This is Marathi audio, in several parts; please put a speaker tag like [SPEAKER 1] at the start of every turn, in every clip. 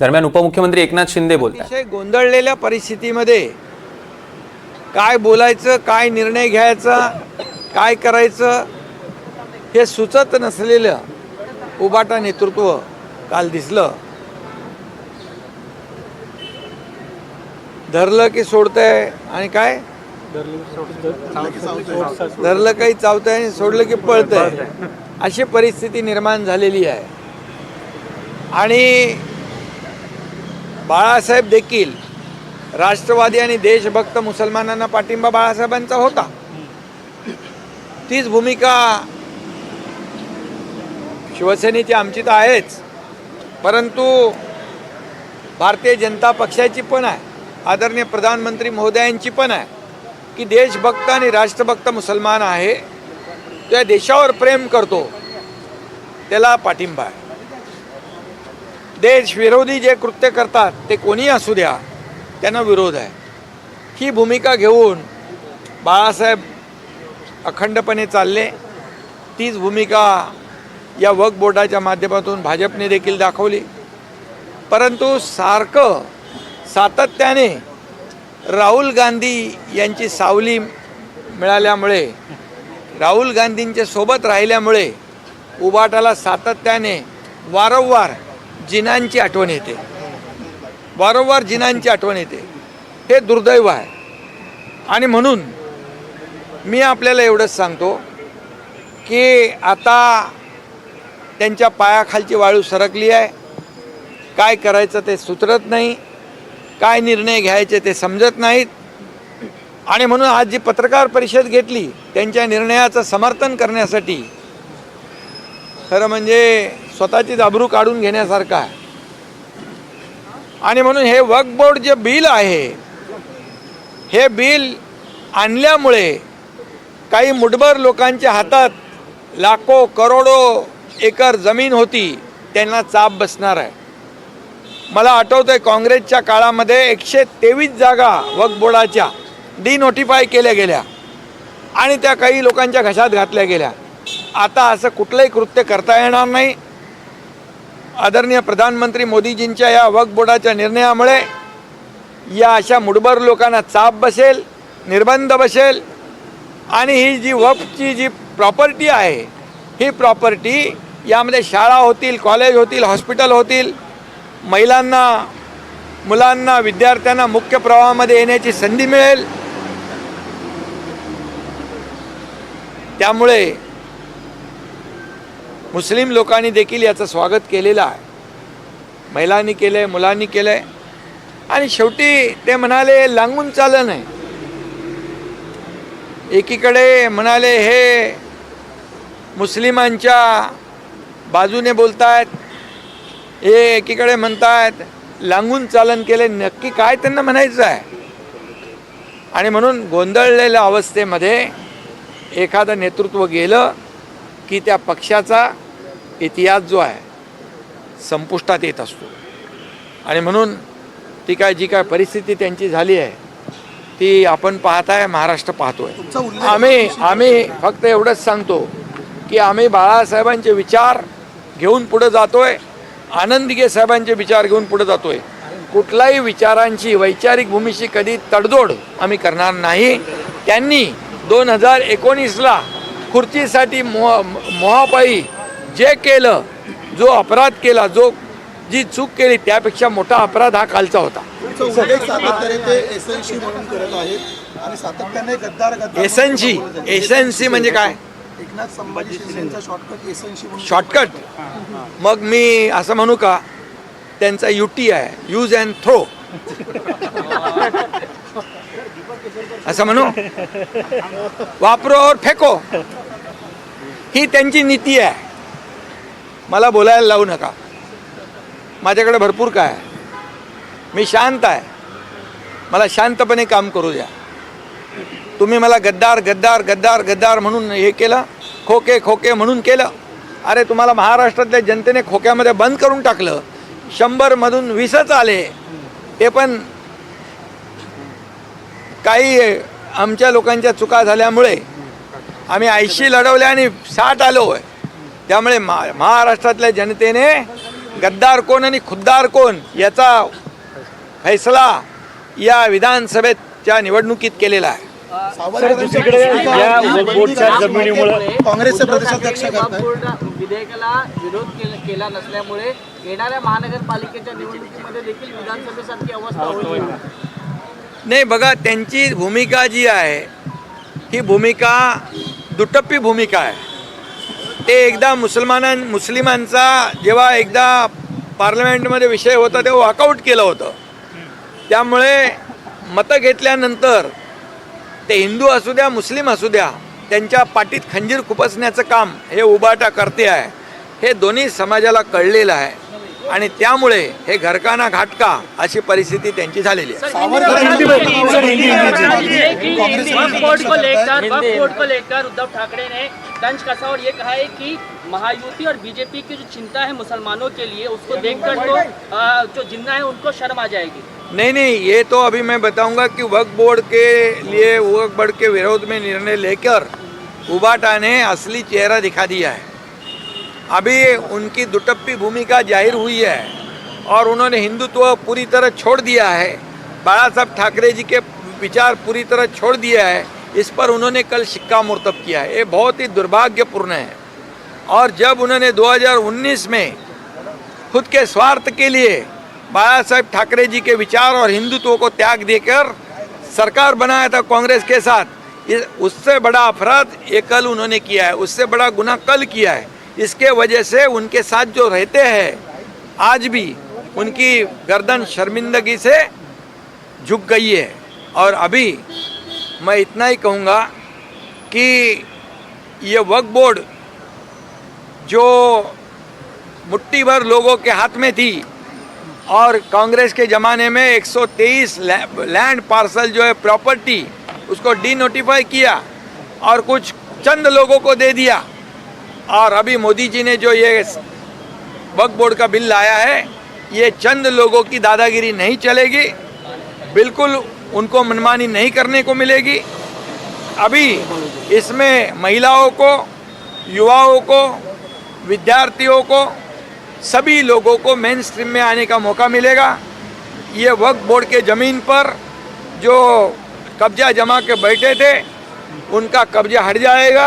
[SPEAKER 1] दरम्यान उपमुख्यमंत्री एकनाथ शिंदे बोलतात
[SPEAKER 2] अतिशय गोंधळलेल्या परिस्थितीमध्ये काय बोलायचं काय निर्णय घ्यायचा काय करायचं हे सुचत नसलेलं उबाटा नेतृत्व काल दिसलं. धरलं की सोडतंय आणि काय? धरलं काही चावतंय आणि सोडलं की पळतंय. अशी परिस्थिती निर्माण झालेली आहे. आणि बाळासाहेब देखील राष्ट्रवादी आणि देशभक्त मुसलमानांना पाठिंबा बाळासाहेबांचा होता. तीच भूमिका शिवसेनेची आमची तर आहेच. परंतु भारतीय जनता पक्षाची पण आहे. आदरणीय प्रधानमंत्री महोदयांची पण आहे की देशभक्त आणि राष्ट्रभक्त मुसलमान आहे. त्या देशावर प्रेम करतो. त्याला पाठिंबा आहे. देशविरोधी जे कृत्य करतात ते कोणी असू द्या त्यांना विरोध आहे. ही भूमिका घेऊन बाळासाहेब अखंडपणे चालले. तीच भूमिका या वक्फ बोर्डाच्या माध्यमातून भाजपने देखील दाखवली. परंतु सारखं सातत्याने राहुल गांधी यांची सावली मिळाल्यामुळे राहुल गांधींच्या सोबत राहिल्यामुळे उबाटाला सातत्याने वारंवार जिनांची आठवण येते. वारंवार जिनांची आठवण येते. हे दुर्दैव आहे. आणि म्हणून मी आपल्याला एवढंच सांगतो की आता त्यांच्या पायाखालची वाळू सरकली आहे. काय करायचं ते सुचरत नाही. काय निर्णय घ्यायचे ते समजत नाहीत. आणि म्हणून आज जी पत्रकार परिषद घेतली त्यांच्या निर्णयाचं समर्थन करण्यासाठी खरं म्हणजे स्वतःची जाबरू काढून घेण्यासारखं आहे. आणि म्हणून हे वक्फ बोर्ड जे बिल आहे हे बिल आणल्यामुळे काही मुठभर लोकांच्या हातात लाखो करोडो एकर जमीन होती त्यांना चाप बसणार आहे. मला आठवतं आहे काँग्रेसच्या काळामध्ये एकशे तेवीस जागा वक्फ बोर्डाच्या डिनोटिफाय केल्या गेल्या आणि त्या काही लोकांच्या घशात घातल्या गेल्या. आता असं कुठलंही कृत्य करता येणार नाही. आदरणीय प्रधानमंत्री मोदीजींच्या या वक्फ बोर्डाच्या निर्णयामुळे या अशा मुडबर लोकांना चाप बसेल निर्बंध बसेल आणि ही जी वक्फची जी प्रॉपर्टी आहे ही प्रॉपर्टी यामध्ये शाळा होतील कॉलेज होतील हॉस्पिटल होतील महिलांना मुलांना विद्यार्थ्यांना मुख्य प्रवाहामध्ये येण्याची संधी मिळेल. त्यामुळे मुस्लिम लोकांनी देखील याचं स्वागत केलेलं आहे. महिलांनी केलं आहे मुलांनी केलं आहे आणि शेवटी ते म्हणाले लांगून चालन नाही एकीकडे म्हणाले हे मुस्लिमांच्या बाजूने बोलतायत. हे एकीकडे म्हणतायत लांगून चालन केले नक्की काय त्यांना म्हणायचं आहे? आणि म्हणून गोंधळलेल्या अवस्थेमध्ये एखादं नेतृत्व गेलं की त्या पक्षाचा इतिहास जो आहे संपुष्टात येत असतो. आणि म्हणून ती काय जी काय परिस्थिती त्यांची झाली आहे ती आपण पाहताय महाराष्ट्र पाहतोय. आम्ही आम्ही फक्त एवढंच सांगतो की आम्ही बाळासाहेबांचे विचार घेऊन पुढे जातोय आनंदीगे साहेबांचे विचार घेऊन पुढे जातोय. कुठल्याही विचारांची वैचारिक भूमीशी कधी तडजोड आम्ही करणार नाही. त्यांनी दोन हजार एकोणीसला खुर्चीसाठी मोह मोहापायी जे केलं जो अपराध केला जो जी चूक केली त्यापेक्षा मोठा अपराध हा कालचा होता.
[SPEAKER 3] तुमचा उल्लेख सातत्याने ते एसएनसी म्हणून करत आहेत आणि सातत्याने गद्दार गद्दार
[SPEAKER 2] एसएनसी
[SPEAKER 3] म्हणून बोलत आहेत.
[SPEAKER 2] एसएनसी म्हणजे काय?
[SPEAKER 3] एकनाथ संभाजी शिंदेचा शॉर्टकट एसएनसी म्हणून
[SPEAKER 2] शॉर्टकट मग मी असं म्हणू का? त्यांचा युटी आहे. यूज अँड थ्रो असं म्हणू? वापरो और फेको. ही त्यांची नीती आहे. मला बोलायला लावू नका. माझ्याकडे भरपूर काय आहे. मी शांत आहे. मला शांतपणे काम करू द्या. तुम्ही मला गद्दार गद्दार गद्दार गद्दार म्हणून हे केलं खोके खोके म्हणून केलं. अरे तुम्हाला महाराष्ट्रातल्या जनतेने खोक्यामध्ये बंद करून टाकलं. शंभरमधून वीसच आले. ते पण काही आमच्या लोकांच्या चुका झाल्यामुळे आम्ही ऐंशी लढवल्या आणि साठ आलो आहे त्यामुळे मा महाराष्ट्रातल्या जनतेने गद्दार कोण आणि खुद्दार कोण याचा फैसला या विधानसभेच्या निवडणुकीत केलेला आहे.
[SPEAKER 3] काँग्रेसचे प्रदेशाध्यक्ष
[SPEAKER 4] विधेयकाला विरोध केला केला नसल्यामुळे येणाऱ्या महानगरपालिकेच्या निवडणुकीमध्ये देखील विधानसभेसारखी अवस्था होईल.
[SPEAKER 2] नाही बघा त्यांची भूमिका जी आहे ही भूमिका दुटप्पी भूमिका आहे. ते एकदा मुसलमानां मुस्लिमांचा जेव्हा एकदा पार्लमेंटमध्ये विषय होता तेव्हा वॉकआउट केलं होतं. त्यामुळे मतं घेतल्यानंतर ते हिंदू असू द्या मुस्लिम असू द्या त्यांच्या पाठीत खंजीर खुपसण्याचं काम हे उबाटा करते आहे. हे दोन्ही समाजाला कळलेलं आहे. आणि त्यामुळे हे घरकाना घाटका अशी परिस्थिती त्यांची झालेली आहे.
[SPEAKER 5] वक्फ बोर्ड को लेकर वक्फ बोर्ड को लेकर उद्धव ठाकरे ने तंज कसा और ये कहा है कि महायुति और बीजेपी की जो चिंता है मुसलमानों के लिए उसको देखकर तो जो जिन्ना है उनको शर्म आ जाएगी।
[SPEAKER 2] नहीं नहीं ये तो अभी मैं बताऊँगा कि वक्फ बोर्ड के लिए वक्फ बोर्ड के विरोध में निर्णय लेकर उबाटा ने असली चेहरा दिखा दिया है। अभी उनकी दुटप्पी भूमिका ज़ाहिर हुई है और उन्होंने हिंदुत्व पूरी तरह छोड़ दिया है। बाला साहब ठाकरे जी के विचार पूरी तरह छोड़ दिया है। इस पर उन्होंने कल सिक्का मुर्तब किया है। ये बहुत ही दुर्भाग्यपूर्ण है। और जब उन्होंने 2019 में खुद के स्वार्थ के लिए बाला साहेब ठाकरे जी के विचार और हिंदुत्व को त्याग देकर सरकार बनाया था कांग्रेस के साथ उससे बड़ा अपराध ये कल उन्होंने किया है। उससे बड़ा गुना कल किया है। इसके वजह से उनके साथ जो रहते हैं, आज भी उनकी गर्दन शर्मिंदगी से झुक गई है। और अभी मैं इतना ही कहूँगा कि ये वक्फ बोर्ड जो मुट्ठी भर लोगों के हाथ में थी और कांग्रेस के ज़माने में 123 लै- लैंड पार्सल जो है प्रॉपर्टी उसको डी नोटिफाई किया और कुछ चंद लोगों को दे दिया। और अभी मोदी जी ने जो ये वक्फ बोर्ड का बिल लाया है, ये चंद लोगों की दादागिरी नहीं चलेगी। बिल्कुल उनको मनमानी नहीं करने को मिलेगी। अभी इसमें महिलाओं को, युवाओं को, विद्यार्थियों को, सभी लोगों को मेन स्ट्रीम में आने का मौका मिलेगा। ये वक्फ बोर्ड के ज़मीन पर जो कब्जा जमा के बैठे थे, उनका कब्जा हट जाएगा।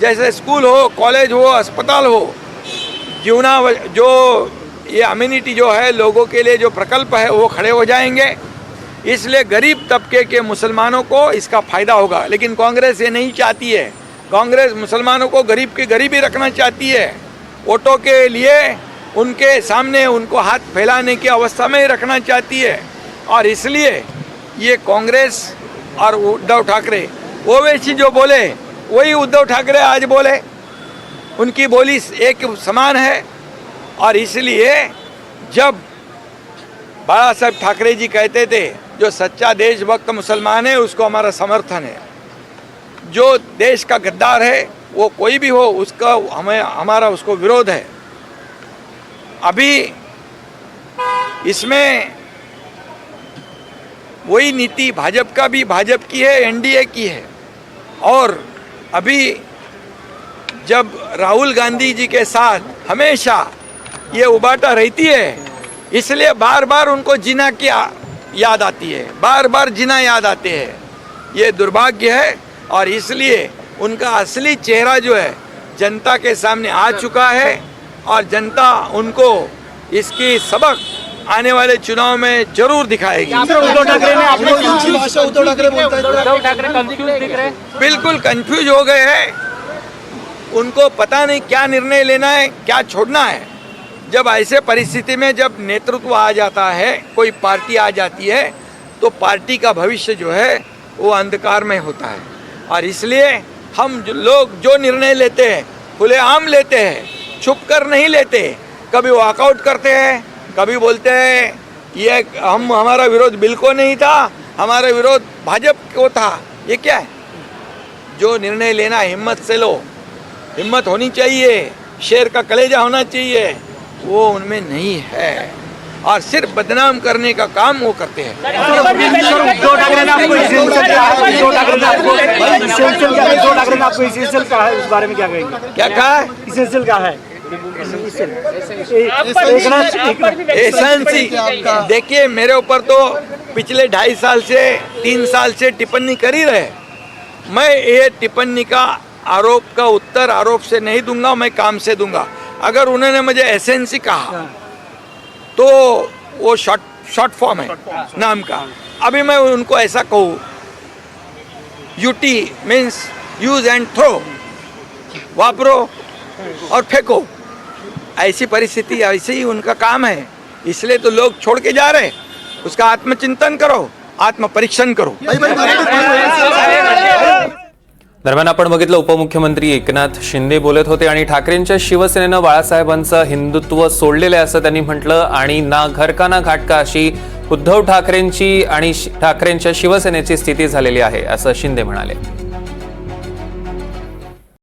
[SPEAKER 2] जैसे स्कूल हो, कॉलेज हो, अस्पताल हो, जीवना जो ये अम्यूनिटी जो है, लोगों के लिए जो प्रकल्प है, वो खड़े हो जाएँगे। इसलिए गरीब तबके के मुसलमानों को इसका फ़ायदा होगा। लेकिन कांग्रेस ये नहीं चाहती है। कांग्रेस मुसलमानों को गरीब की गरीबी रखना चाहती है। वोटों के लिए उनके सामने उनको हाथ फैलाने की अवस्था में ही रखना चाहती है। और इसलिए ये कांग्रेस और उद्धव ठाकरे, ओवैसी जो बोले वही उद्धव ठाकरे आज बोले, उनकी बोली एक समान है और इसलिए जब बाला साहब ठाकरे जी कहते थे, जो सच्चा देशभक्त मुसलमान है, उसको हमारा समर्थन है। जो देश का गद्दार है, वो कोई भी हो, उसका, हमें, हमारा उसको विरोध है। अभी इसमें वही नीति भाजपा का भी, भाजपा की है, एनडीए की है, और अभी जब राहुल गांधी जी के साथ हमेशा ये उबाटा रहती है इसलिए बार बार उनको जीना की याद आती है। बार बार जीना याद आते हैं। ये दुर्भाग्य है और इसलिए उनका असली चेहरा जो है जनता के सामने आ चुका है और जनता उनको इसकी सबक आने वाले चुनाव में ज़रूर दिखाएगी।
[SPEAKER 6] उद्धव ठाकरे ने
[SPEAKER 3] उद्धव ठाकरे बोलतायत
[SPEAKER 5] उद्धव ठाकरे कंफ्यूज दिख रहे हैं।
[SPEAKER 2] बिल्कुल कंफ्यूज हो गए हैं। उनको पता नहीं क्या निर्णय लेना है, क्या छोड़ना है। जब ऐसे परिस्थिति में जब नेतृत्व आ जाता है, कोई पार्टी आ जाती है तो पार्टी का भविष्य जो है, वो अंधकार में होता है। और इसलिए हम जो लोग जो निर्णय लेते हैं, खुलेआम लेते हैं, छुप कर नहीं लेते। कभी वॉकआउट करते हैं, कभी बोलते हैं, ये हम, हमारा विरोध बिल को नहीं था, हमारा विरोध भाजपा को था। ये क्या है? जो निर्णय लेना हिम्मत से लो। हिम्मत होनी चाहिए शेर का कलेजा होना चाहिए। वो उनमें नहीं है। और सिर्फ़ बदनाम करने का काम वो करते हैं।
[SPEAKER 6] क्या
[SPEAKER 2] कहा? है। देखिए मेरे ऊपर तो पिछले ढाई साल से तीन साल से टिप्पणी कर ही रहे मैं ये टिप्पणी का आरोप का उत्तर आरोप से नहीं दूँगा मैं काम से दूँगा। अगर उन्होंने मुझे एसेंसी कहा तो वो शॉर्ट शॉर्ट फॉर्म है नाम का। अभी मैं उनको ऐसा कहूँ UT means use and throw वापरो और फेंको। ऐसी परिस्थिति ऐसे ही उनका काम है। इसलिए तो लोग छोड़ के जा रहे उसका आत्मचिंतन करो। आत्मपरीक्षण करो
[SPEAKER 1] दरम्यान आपण बघितलं उपमुख्यमंत्री एकनाथ शिंदे बोलत होते आणि ठाकरेंच्या शिवसेनेनं बाळासाहेबांचं हिंदुत्व सोडलेलं आहे असं त्यांनी म्हटलं आणि ना घर का ना घाटका अशी उद्धव ठाकरेंची आणि ठाकरेंच्या शिवसेनेची स्थिती झालेली आहे असं शिंदे म्हणाले